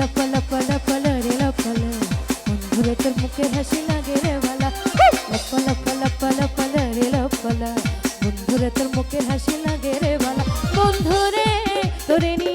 Lop লপ লপ রে লপ বন্ধুরে তোর মুখে হাসি লাগে রে ভালা লপ লপ লপ লপ রে লপ বন্ধুরে তোর মুখে হাসি লাগে তোরে নিয়ে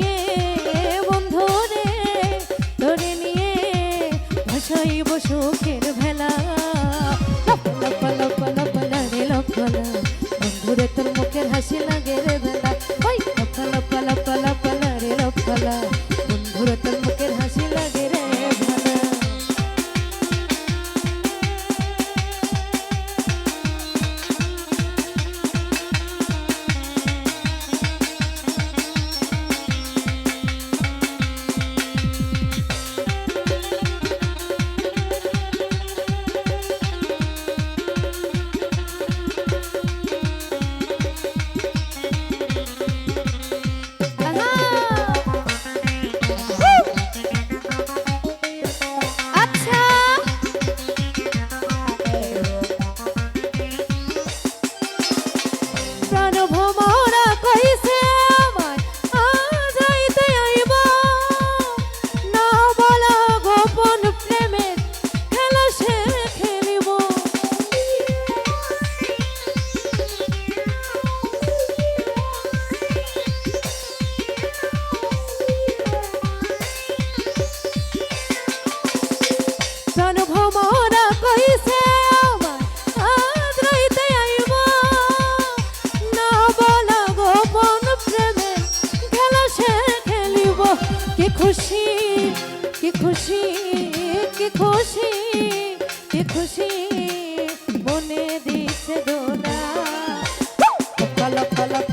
কি খুশি কি খুশি কি খুশি কি খুশি মনে দিছে দোলা। লক্ষ লক্ষ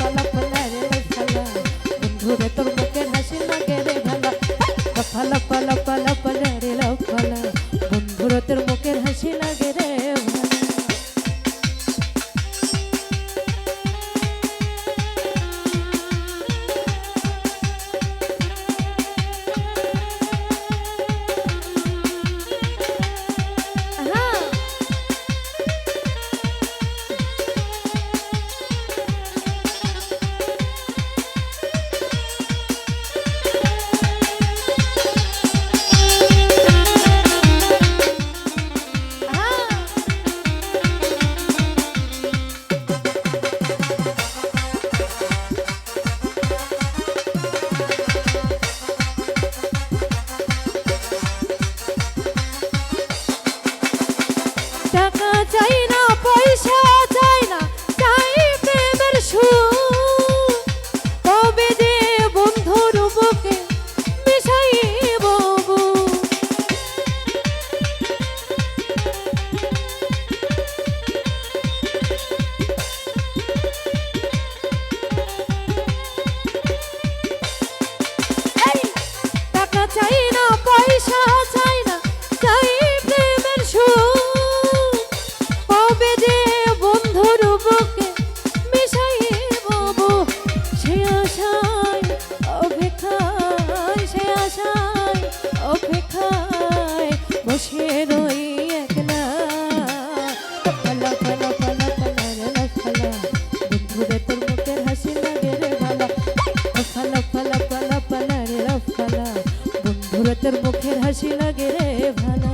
তোর মুখের হাসি লাগে রে ভালো।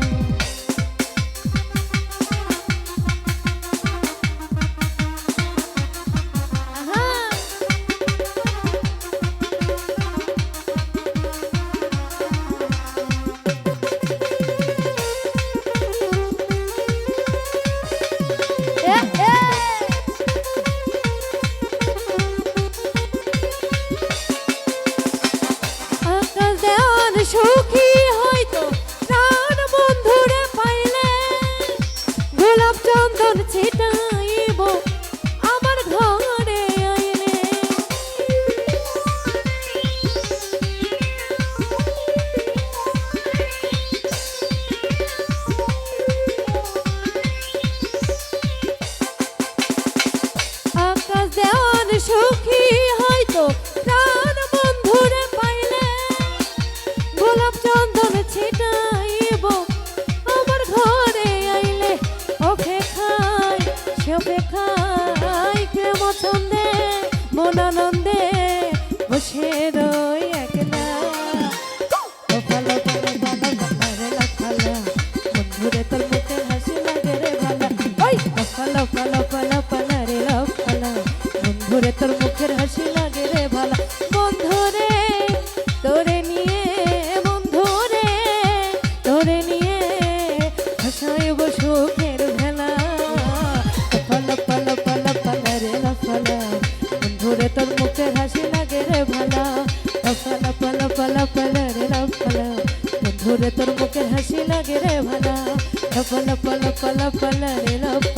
সুখ just হাসি লাগে রে ভালো। বন্ধু রে, তোরে নিয়ে, বন্ধু রে, তোরে নিয়ে হাসায় বসুখের ভেলা। পাল পাল পাল পাল রে, লাফালা। বন্ধু রে, তোর মুখে হাসি লাগে রে ভালা। পাল পাল পাল পাল রে ভালা।